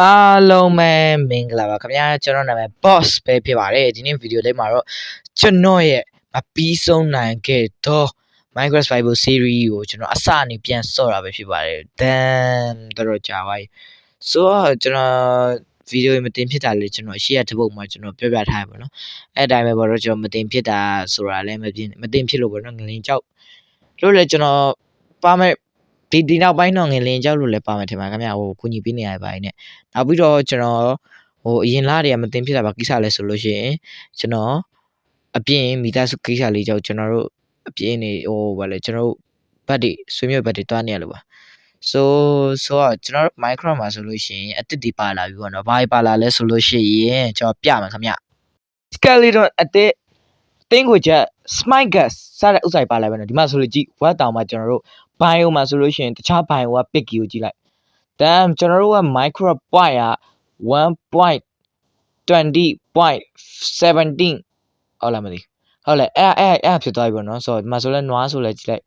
အားလုံးပဲမင်္ဂလာပါခင်ဗျာကျွန်တော်နာမည် boss ပဲဖြစ်ပါတယ်ဒီနေ့ဗီဒီယိုလေးမှာတော့ကျွန်တော်ရဲ့မပြီးဆုံးနိုင်ခဲ့သော Minecraft Survival Series ကိုကျွန်တော်အစအနေပြန်ဆော့တာပဲဖြစ်ပါတယ် then တော်တော်ကြာပါပြီဆိုတော့ကျွန်တော် ဗီဒီယိုမတင်ဖြစ်တာလေကျွန်တော်အရှိရတစ်ပုတ်မှာကျွန်တော်ပြောပြထားရပါတော့အဲ့အတိုင်းပဲပေါ့တော့ကျွန်တော်မတင်ဖြစ်တာဆိုတာလည်းမတင်မတင်ဖြစ်လို့ပေါ့နော်ငလင်ကြောက်လို့လည်းကျွန်တော်ပါမဲ့ဒီဒီနောက်ပိုင်းတော့ငလင်ကြောက်လို့လည်းပါမယ်ထင်ပါခင်ဗျာဟိုကုညီပေးနေရပါ යි နဲ့နောက်ပြီးတော့ကျွန်တော်ဟိုအရင်လားတွေကမတင်ဖြစ်တာပါကိစ္စလဲဆိုလို့ရှိရင်ကျွန်တော်အပြင်မိသားစုကိစ္စလေးကြောင့်ကျွန်တော်တို့အပြင်နေဟိုဗာလဲကျွန်တော်တို့ဘတ်တွေဆွေးမြေ့ဘတ်တွေတွားနေရလို့ပါ so so တော့ကျွန်တော်တို့ Minecraft မှာဆိုလို့ရှိရင်အတစ်ဒီပါလာပြီပေါ့နော်ဘာတွေပါလာလဲဆိုလို့ရှိရင်ကျွန်တော်ပြမယ်ခင်ဗျ skeleton အတစ်တင်းကိုချက် smite gas စတဲ့ဥစ္စာတွေပါလာပဲနော်ဒီမှာဆိုလို့ကြည့်ဝတ်တောင်မှာကျွန်တော်တို့ bio မှာဆိုလို့ရှိရင်တခြား bio က pick ကိုကြည့်လိုက် damn ကျွန်တော်တို့က micro point က1.20.17ဟုတ်လားမသိဟုတ်လဲအဲ့အဲ့အဲ့ဖြစ်သွားပြီပေါ့နော်ဆိုတော့ဒီမှာဆိုလဲနွားဆိုလဲကြည့်လိုက်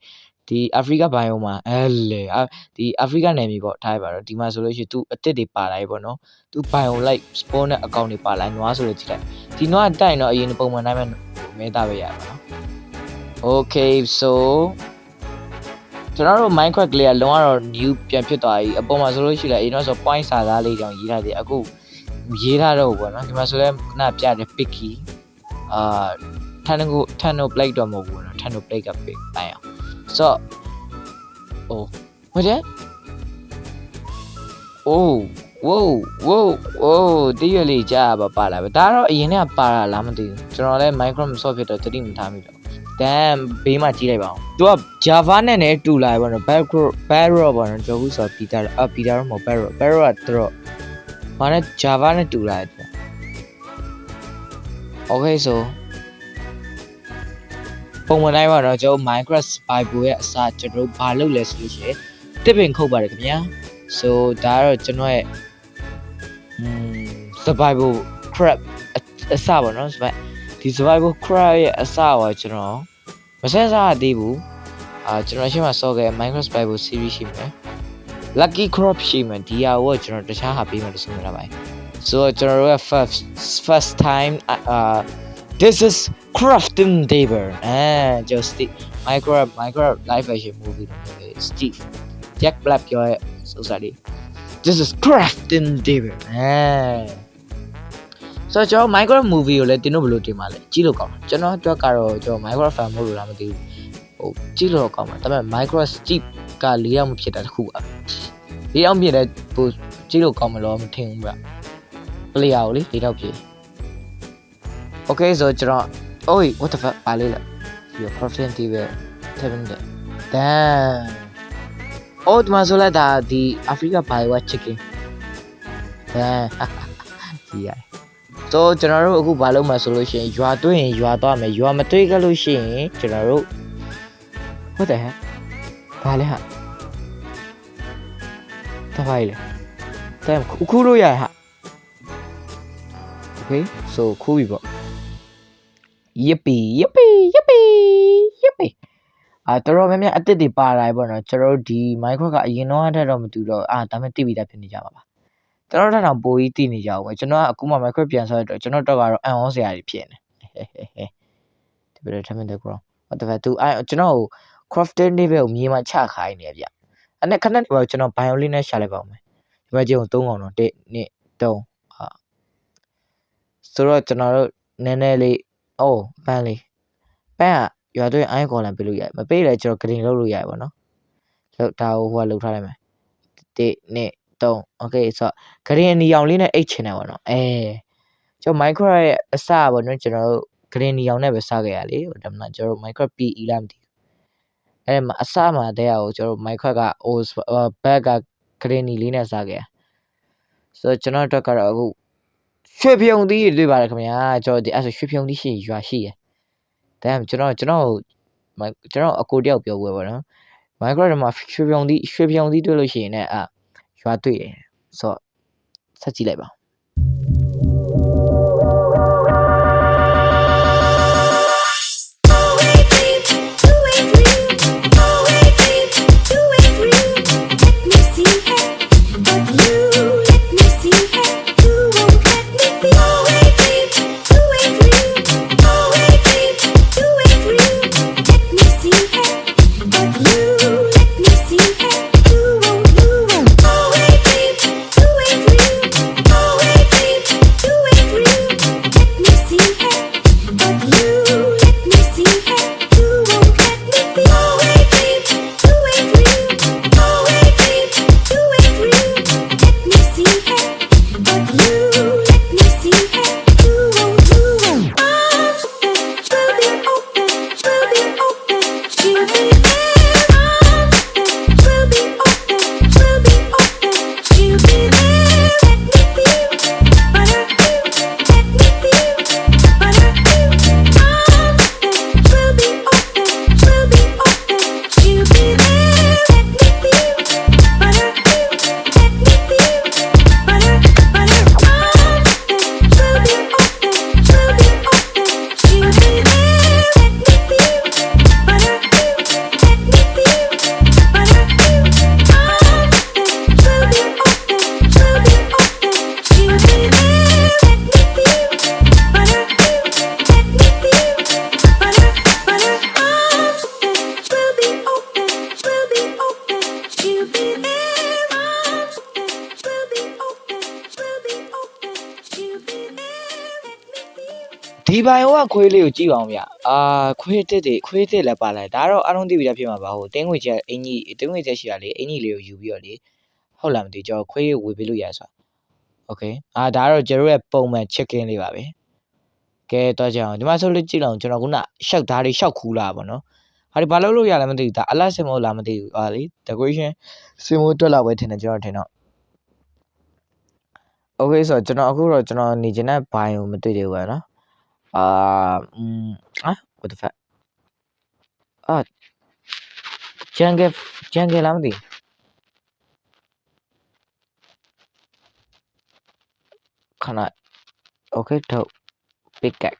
ဒီအာဖရိကဘိုင်ယိုမှာအဲလေဒီအာဖရိကနယ်မြေပေါ့ထားရပါတော့ဒီမှာဆိုလို့ရှိရင် तू အစ်စ်တွေပါလာပြီပေါ့နော် तू ဘိုင်ယို like spawn နဲ့အကောင့်တွေပါလာနွားဆိုလဲကြည့်လိုက်ဒီနွားတိုက်ရင်တော့အရင်ပုံမှန်တိုင်းပဲမဲသားပဲရပါနော် okay so ကျွန်တော်တို့ Minecraft လေးကလုံးဝတော့ new ပြန်ဖြစ်သွားပြီအပေါ်မှာဆိုလို့ရှိရင်အရင်တော့ဆို point စာသားလေးတောင်ရေးထားသေးအခုရေးထားတော့ဘောနော်ဒီမှာဆိုလဲခုနပြတဲ့ picky အာထန်ကိုထန်နို plate တော့မဟုတ်ဘူးနော်ထန်နို plate က pick တိုင်းအောင် ဆိုအိုးဟုတ်တယ်အိုးဝိုးဝိုးအိုးတည့်ရလေးကြားပါပါလာပဲဒါကတော့အရင်ကပါလာလားမသိဘူးကျွန်တော်လည်း Minecraft မဆော့ဖြစ်တော့တတိမထားမိတော့ damn ဘေးမှာကြည့်လိုက်ပါအောင်သူက Java နဲ့လည်းတူလာပြီပေါ့နော် background background ပေါ့နော်ကျွန်တော်ခုဆိုပီတာအပီတာတော့မဟုတ် background background ကတော့ဘာနဲ့ Java နဲ့တူလာတယ် Okay so ပုံမှန်တိုင်းပါတော့ကျွန်တော် Minecraft Survival ရဲ့အစားကျွန်တော်ဘာလုပ်လဲဆိုလို့ရှိရင်တစ်ပင်ခုတ်ပါတယ်ခင်ဗျာ so ဒါကတော့ကျွန်တော်ရဲ့ um survival crab အစပါနော် survival ဒီ survival crab ရဲ့အစကကျွန်တော်မစမ်းစားရသေးဘူးအာကျွန်တော်ရှင်းမှာစောခဲ့ Minecraft Survival series ရှိမယ် lucky crop ရှိမယ်ဒီဟာကိုကျွန်တော်တခြားဟာပေးမယ်လို့ဆိုနေတာပါ so ကျွန်တော်တို့ရဲ့ first first time အာ this is crafting table အဲကျွန်တော် Steve Minecraft Minecraft live action movie လို့ပြောတယ် Steve Jack Black ပြောရဲ့ဥစားလေး this is crafting table အဲဆိုတော့ကျွန်တော် Minecraft movie ကိုလည်းတင်တို့ဘယ်လိုတင်ပါလဲကြည့်လို့ကောင်းတယ်ကျွန်တော်အတွက်ကတော့ကျွန်တော် Minecraft fan မဟုတ်လို့လားမသိဘူးဟိုကြည့်လို့တော့ကောင်းတယ်ဒါပေမဲ့ Minecraft Steve က၄ယောက်မဖြစ်တာတခုပါ၄ယောက်ဖြစ်တဲ့ပိုကြည့်လို့ကောင်းမလို့မထင်ဘူးဗျ player ကိုလေ၄ယောက်ဖြစ် Okay so ကျွန်တော် Oi what the fuck ပါလေလား your crafting table 7 day damn အော်ဒီမှာဆိုလိုက်တာဒီ Africa Bio chicken damn ဒီရတယ် so ကျွန်တော်တို့အခုဘာလုပ်မှာဆိုလို့ရှိရင်ရွာတွေ့ရင်ရွာသွားမယ်ရွာမတွေ့ကြလို့ရှိရင်ကျွန်တော်တို့ what the heck ဘာလဲဟာတဖိုင်လေ damn ခုလို့ရဟာ okay so ခုပြီပေါ့ yippee yippee yippee yippee အာတော်တော်များများအစ်စ်တွေပါလာပြီပေါ့နော်ကျွန်တော်တို့ဒီ Minecraft ကအရင်တော့အထက်တော့မတူတော့အာဒါပေမဲ့တိပြီးသားဖြစ်နေကြပါပါကျွန်တော်တို့ထက်တော့ပိုကြီးတည်နေကြအောင်ပဲကျွန်တော်ကအခုမှ Minecraft ပြန်ဆောက်ရတော့ကျွန်တော်တော့ကတော့အန်အောစရာတွေဖြစ်နေဟဲဟဲဟဲဒီဘယ်ထမင်းတဲ့ ground ဟောတပည့်သူအဲကျွန်တော် crafting တွေပဲကိုမြေမှာချခိုင်းနေပြအဲ့နဲ့ခဏနေပါကျွန်တော် violin နဲ့ရှာလိုက်ပါဦးမယ်ဒီမှာကျုံ3កောင်တော့1 2 3ဟာဆိုတော့ကျွန်တော်တို့နည်းနည်းလေး အိုးပန်းလေးပန်းကရွာသွင်းအိုင်းကော်လန်ပေးလို့ရတယ်မပေးလည်းကျွန်တော် green လုပ်လို့ရတယ်ပေါ့နော်လောက်ဒါကိုဟိုကလုပ်ထားလိုက်မယ်1 2 3 okay ဆိုတော့ green အနီရောင်လေးနဲ့အိတ်ချင်တယ်ပေါ့နော်အဲကျွန်တော် Minecraft ရဲ့အစပေါ့နော်ကျွန်တော်တို့ green နီရောင်နဲ့ပဲစခဲ့ရလေဒါမှမဟုတ်ကျွန်တော်တို့ Minecraft PE လားမသိဘူးအဲ့မှာအစမှာတည်းကကျွန်တော်တို့ Minecraft က O back က green နီလေးနဲ့စခဲ့ရဆိုတော့ကျွန်တော်တို့ကတော့အခု ရွှေပြုံသီးတွေတွေ့ပါတယ်ခင်ဗျာကျွန်တော်ဒီအဲ့ဆိုရွှေပြုံသီးရှိရွာရှိရဒါမှကျွန်တော်ကျွန်တော်ကျွန်တော်အကိုတယောက်ပြောပွဲပေါ့နော် Minecraft မှာရွှေပြုံသီးရွှေပြုံသီးတွေ့လို့ရှိရင်လည်းအာရွာတွေ့တယ်ဆိုတော့ဆက်ကြည့်လိုက်ပါ you. ဒီဘိုင်ဟိုကခွေးလေးကိုကြည့်ပါအောင်ဗျအာခွေးတစ်တွေခွေးတစ်လည်းပါလာတယ်ဒါကတော့အားလုံးသိပြီလားဖြစ်မှာပါဟိုတင်းငွေချက်အင်ကြီးတင်းငွေချက်ရှိတာလေအင်ကြီးလေးကိုယူပြီးတော့လေဟုတ်လားမသိကျွန်တော်ခွေးကိုဝေပေးလို့ရဆိုโอเคအာဒါကတော့ကျွန်တော်ရဲ့ပုံမှန် chicken လေးပါပဲကဲတော့ကြအောင်ဒီမှာဆိုလို့ကြည့်လောက်ကျွန်တော်ခုနရှောက်သားတွေရှောက်ခူးလာပါတော့ဟာဒီဘာလို့လို့ရလဲမသိဘူးဒါအလတ်စင်မို့လားမသိဘူးဟာလေ decoration စင်မို့တွက်လောက်ပဲထင်တယ်ကျွန်တော်ထင်တော့ okay ဆိုတော့ကျွန်တော်အခုတော့ကျွန်တော်နေချင်တဲ့ဘိုင်ကိုမတွေ့သေးဘူးပဲเ Ah, ừm, á, what the fuck? Ah. C'è anche c'è anche l'Audi. Can I? Okay, pick up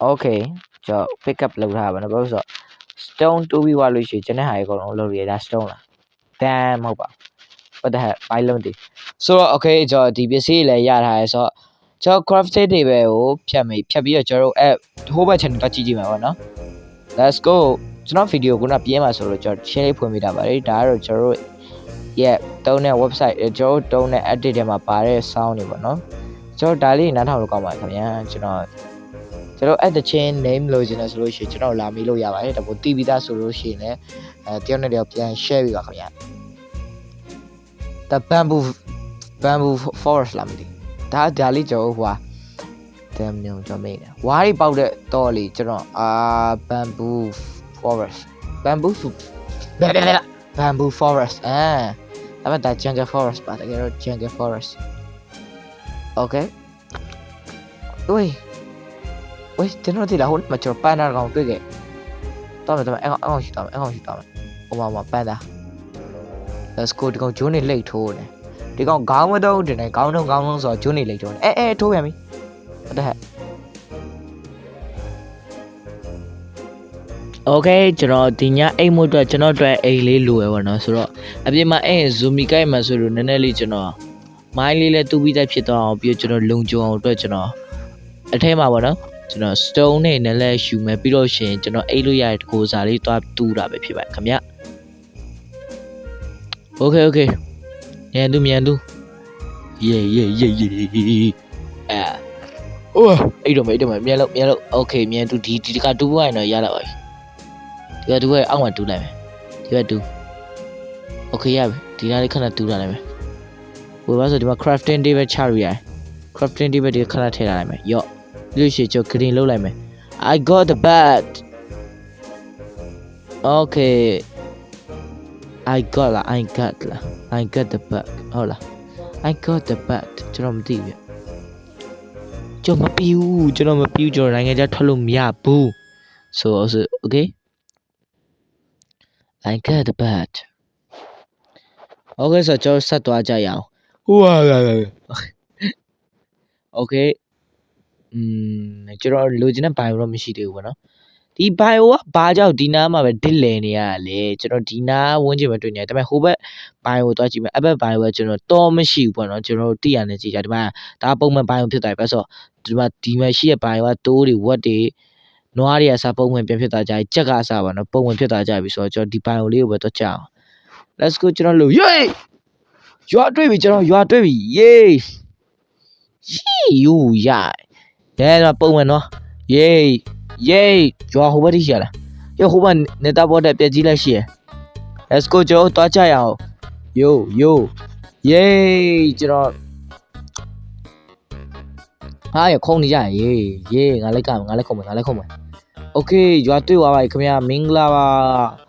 Okay, cho pick up lâu ra và nó bảo rồi. Stone to be valuation cho nên hai con lâu rồi đã stone là. Damn, không phải. What the hell? Bay lâu đi. So okay, cho DPC là ra hai so. စည်းတွေလည်းရထားရဲဆိုတော့ကျွန်တော် crafted တွေပဲကိုဖြတ်မိဖြတ်ပြီးတော့ကျွန်တော်တို့အဲဟိုဘက် channel တော့ကြည့်ကြည့်မှာပေါ့နော် let's go ကျွန်တော်ဗီဒီယိုကပြင်းမှာဆိုတော့ကျွန်တော် share လေးဖွင့်ပေးတာပါတယ်ဒါကတော့ကျွန်တော်တို့ရဲ့တုံးတဲ့ website ကျွန်တော်တို့တုံးတဲ့ edit ထဲမှာပါတဲ့ sound တွေပေါ့နော်ကျွန်တော်ဒါလေးနားထောင်လို့ကောင်းပါတယ်ခင်ဗျာကျွန်တော်ကျွန်တော် at the chain name လို့ကျွန်တော်ဆိုလို့ရှိရင်ကျွန်တော်လာမေးလို့ရပါတယ်ဒါပေမဲ့တီးပြီးသားဆိုလို့ရှိရင်လည်းအဲတယောက်နဲ့တယောက်ပြန် share ပြီးပါခင်ဗျာ the bamboo bamboo forest လာမသိ ဒါဒါလေးကျွန်တော်ဟိုဟာ damn ညောင်ကျွန်တော်မေးတယ်ဝါးတွေပေါက်တဲ့တော့လေးကျွန်တော်အာ bamboo forest bamboo bamboo forest အဲဒါပေမဲ့ဒါ jungle forest ပါတကယ်တော့ jungle forest okay ဝေးဝေးကျွန်တော်ဒီလာဟိုမှာကျွန်တော်ပန်းနာကောင်တွေ့ခဲ့တော့မယ်တော့မယ်အကောင်အကောင်ရှိတော့မယ်အကောင်ရှိတော့မယ်ဟိုမှာမှာပန်းတာ let's go ဒီကောင်ဂျွန်းနေလိတ်ထိုးနေ ဒီကောင်ခေါင်းမတော့တင်တယ်ခေါင်းတော့ခေါင်းလုံးဆိုတော့ကျွန်းနေလိုက်တော့အဲအဲထိုးပြန်ပြီဟုတ်တယ်ဟဲ့ okay ကျွန်တော်ဒီညအိမ်မို့အတွက်ကျွန်တော်အတွက်အိမ်လေးလိုရပါတော့ဆိုတော့အပြင်မှာအဲ့ zoom ကိုက်မှာဆိုလို့နည်းနည်းလေးကျွန်တော်မိုင်းလေးလည်းတူပြီးသားဖြစ်သွားအောင်ပြီးကျွန်တော်လုံခြုံအောင်အတွက်ကျွန်တော်အထဲမှာပါတော့ကျွန်တော် stone နဲ့နည်းနည်းယူမယ်ပြီးတော့ရှင်ကျွန်တော်အိတ်လို့ရတဲ့ကိုစားလေးတွားတူးတာပဲဖြစ်ပါခင်ဗျ okay okay မြန်သူမြန်သူเย่เย่เย่เย่အဲအိုးအိတ်တော့မအိတ်တော့မမြန်လို့မြန်လို့โอเคမြန်သူဒီဒီတကတူးရရင်တော့ရလာပါပြီ ဒီကတူရဲ့အောက်မှာတူးလိုက်မယ်ဒီကတူโอเคရပြီဒီနားလေးခဏတူးလာလိုက်မယ်ဘယ်ပါဆိုဒီမှာ crafting table ချလို့ရတယ် crafting table ဒီခဏထည့်လာလိုက်မယ်ယော့ပြီးလို့ရှိရင်ကျွန်တော် green လုပ်လိုက်မယ် I got the bat okay I got လား I got လား I got the bat ဟုတ်လား I got the bat ကျွန်တော်မသိဘူးကျွန်တော်မပြီးဘူးကျွန်တော်မပြီးဘူးကျွန်တော်နိုင်ငံခြားထွက်လို့မရဘူး so also okay I got the bat. Okay ဆိုတော့ကျွန်တော်ဆက်သွားကြရအောင်။ဟိုဟာလာလာ။ Okay อืมကျွန်တော်လိုချင်တဲ့ bio တော့မရှိသေးဘူးပေါ့နော်။ ဒီ bio ကဘာကြောင့်ဒီနားမှာပဲဒစ်လည်နေရလဲ။ကျွန်တော်ဒီနားဝန်းကျင်ပဲတွေ့နေရတယ်။ဒါပေမဲ့ဟိုဘက် bio ကိုသွားကြည့်မယ်။အဘက် bio ကကျွန်တော်တော့မရှိဘူးပေါ့နော်။ကျွန်တော်သိရနေကြည့်ကြဒီမှာဒါပုံမှန် bio ဖြစ်သွားပြီ။ပဲဆိုတော့ဒီမှာဒီမှာရှိတဲ့ bio ကတိုးတွေဝက်တွေနွားတွေအစားပုံမှန်ပြန်ဖြစ်သွားကြပြီကြက်ကစားပါနော်ပုံမှန်ဖြစ်သွားကြပြီဆိုတော့ကျွန်တော်ဒီဘိုင်ယိုလေးကိုပဲတော့ကြအောင် let's go ကျွန်တော်လို့ yay ရွာတွေ့ပြီကျွန်တော်ရွာတွေ့ပြီ yay ယူရရဲတော့ပုံမှန်နော် yay Yay ရွာဟိုဘက်ထိရှိရလား။ယောဟိုဘက်နေတာဘော့တဲ့ပြက်ကြီးလက်ရှိရယ်။ Let's go ကျွန်တော်တွားကြရအောင်။ Yo yo Yay ကျွန်တော်ဟာရခုံနေကြရရေရေငါလိုက်ကငါလက်ခုံမယ်ငါလက်ခုံမယ်။ Okay ရွာတွေ့ပါပါခင်ဗျာမင်္ဂလာပါ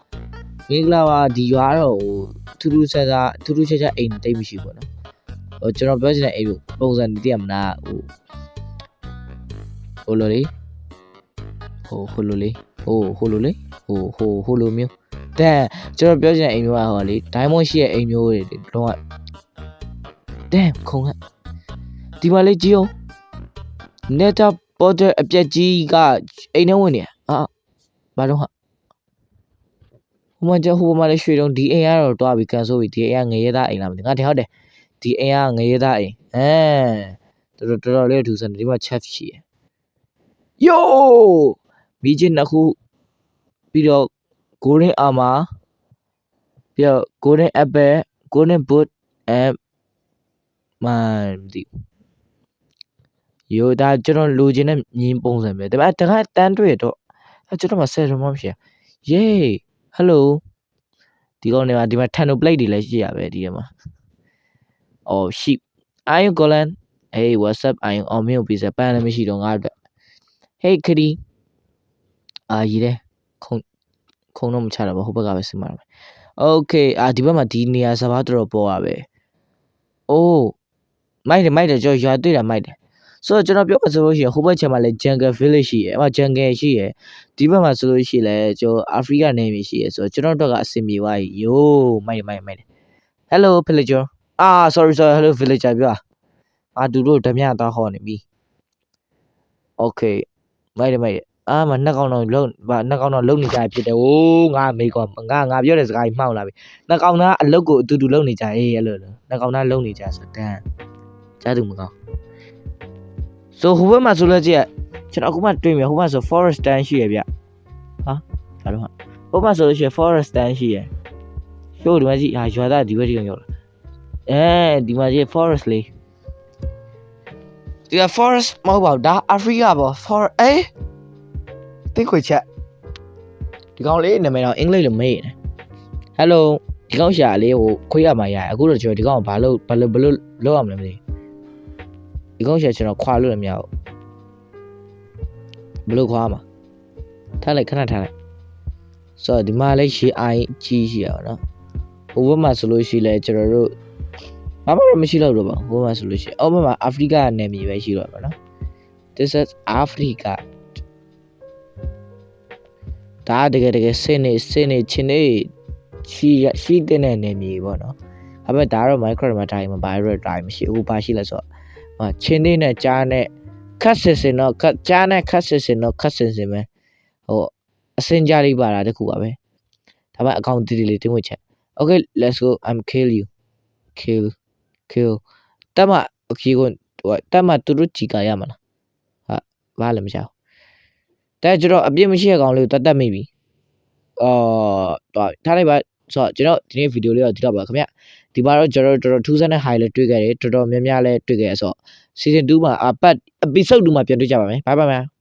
။မင်္ဂလာပါဒီရွာတော့ဟိုထူးထူးဆန်းဆန်းထူးထူးခြားခြားအိမ်တိတ်မရှိဘူးနော်။ဟိုကျွန်တော်ပြောချင်တဲ့အိမ်ပုံစံတည်းမလားဟိုဟိုလိုလေ ဟိုဟိုလိုလေဟိုဟိုလိုလေဟိုဟိုဟိုလိုမျိုးတဲ့ကျွန်တော်ပြောချင်တဲ့အိမ်မျိုးကဟိုလေဒိုင်းမွန်ရှိရဲ့အိမ်မျိုးတွေလုံးဝတဲ့ခုံကဒီမှာလေးကြည့်အောင် neta ပေါ်တဲ့အပြက်ကြီးကအိမ်ထဲဝင်နေရအာဘာလို့ဟာဟိုမှာကျဟိုမှာလည်းရွှေတုံးဒီအိမ်ကတော့တွားပြီးကန်ဆိုးပြီးဒီအိမ်ကငရဲသားအိမ်လားမသိငါတင်ဟုတ်တယ်ဒီအိမ်ကငရဲသားအိမ်အဲတော်တော်တော်တော်လေးထူဆန်းတယ်ဒီမှာ chef ရှိရယ်ယို မိချင်းနှစ်ခုပြီးတော့ golden armor ပြီးတော့ golden apple golden boot and မမသိရိုဒါကျွန်တော်လိုချင်တဲ့မြင်းပုံစံပဲဒါပေမဲ့တခါတန်းတွေ့တော့အဲကျွန်တော်မှဆယ်ရမမရှိယေ hello ဒီကောင်နေမှာဒီမှာ Tano plate တွေလည်းရှိရပဲဒီထဲမှာ oh sheep are you Golan hey what's up are you အောင်မင်းကိုပြီးစပန်းလည်းမရှိတော့ငါအတွက် hey kitty အာရည်တယ်ခုံခုံတော့မချတာပါဟိုဘက်ကပဲစင်ပါမယ် okay အာဒီဘက်မှာဒီနေရာစဘာတော်တော်ပေါ်ရပဲ oh မိုက်တယ်မိုက်တယ်ကျွန်တော်ရွာတွေ့တာမိုက်တယ်ဆိုတော့ကျွန်တော်ပြောမှဆိုလို့ရှိရင်ဟိုဘက်ခြမ်းမှာလည်း jungle village ရှိရယ်အဲ့မှာ jungle ရှိရယ်ဒီဘက်မှာဆိုလို့ရှိရင်လည်းကျွန်တော်အာဖရိကနေမြေရှိရယ်ဆိုတော့ကျွန်တော်တို့ကအဆင်ပြေသွားပြီယိုးမိုက်တယ်မိုက်တယ်မိုက်တယ် hello villager အာ sorry sorry hello villager ပြောတာအာသူတို့ဓမြသားဟောနေပြီ okay မိုက်တယ်မိုက်တယ် အာမနှစ်ကောင်တော့လုံးဗာနှစ်ကောင်တော့လုံနေကြဖြစ်တယ်ဟိုးငါမေးကွာငါငါပြောတဲ့စကားကြီးမှောက်လာပြီနှစ်ကောင်သားအလုတ်ကိုအတူတူလုံနေကြအေးအဲ့လိုလိုနှစ်ကောင်သားလုံနေကြဆိုတန်းကြားသူမကောင်း so ဟိုဘက်မှာဆိုလို့ကြည့်ရကျွန်တော်အခုမှတွေ့မြဟိုဘက်ဆို forest stand ရှိရဗျဟာဘာလို့ဟိုဘက်ဆိုလို့ရှိရင် forest stand ရှိရရှိုးဒီမှာကြည့်ဟာရွာသားဒီဘက်ကြီးရောက်လာအဲဒီမှာကြည့် forest လေးဒီက forest မဟုတ်ပါဘူးဒါ Africa ပေါ့ for အေး သိခွေချက်ဒီကောင်လေးနာမည်တော့အင်္ဂလိပ်လိုမေးနေ Hello ဒီကောင်ရှာလေးဟိုခွေးရမှာရအခုတော့ကျွန်တော်ဒီကောင်ကိုဘာလို့ဘာလို့ဘလို့လောက်အောင်လဲမသိဒီကောင်ရှာကျွန်တော်ခွာလို့လည်းမရဘူးဘလို့ခွာမှာထားလိုက်ခဏထားလိုက်ဆိုတော့ဒီမှာလည်းရှေးအိုင်ကြီးရှိရအောင်နော်ဟိုဘက်မှာဆိုလို့ရှိလဲကျွန်တော်တို့ဘာမှတော့မရှိတော့တော့ပါဟိုဘက်မှာဆိုလို့ရှိရင်အောက်ဘက်မှာအာဖရိကနယ်မြေပဲရှိတော့ပါနော် This is Africa ဒါကတကယ်တကယ်စိတ်နေစိတ်နေချင်းနေရှိရှိတဲ့နယ်မြေပေါ့နော်ဒါပေမဲ့ဒါတော့ micro matter မှာ viral တိုင်းမရှိဘူးဘာရှိလဲဆိုတော့ချင်းနေနဲ့ကြားနဲ့ခတ်စစ်စင်တော့ကြားနဲ့ခတ်စစ်စင်တော့ခတ်စင်စင်ပဲဟိုအစင်ကြလိပါတာတခုပါပဲဒါပေမဲ့အကောင့်တီတီလေးတင်းဝချက် okay let's go i'm kill you kill kill တမ okay ကိုတမသူတို့ကြည်ကာရမလားဟာဘာလည်းမကြောက် តែကျွန်တော်အပြစ်မရှိတဲ့ကောင်လေးကိုတတ်တတ်မိပြီအော်တော့ထားလိုက်ပါဆိုတော့ကျွန်တော်ဒီနေ့ဗီဒီယိုလေးတော့ဒီတော့ပါခင်ဗျဒီမှာတော့ကျွန်တော်တော်တော်ထူးဆန်းတဲ့ high လေးတွေ့ခဲ့တယ်တော်တော်များများလည်းတွေ့ခဲ့ရဆိုတော့ season 2မှာအပတ် episode 2မှာပြန်တွေ့ကြပါမယ်ဘိုင်ဘိုင်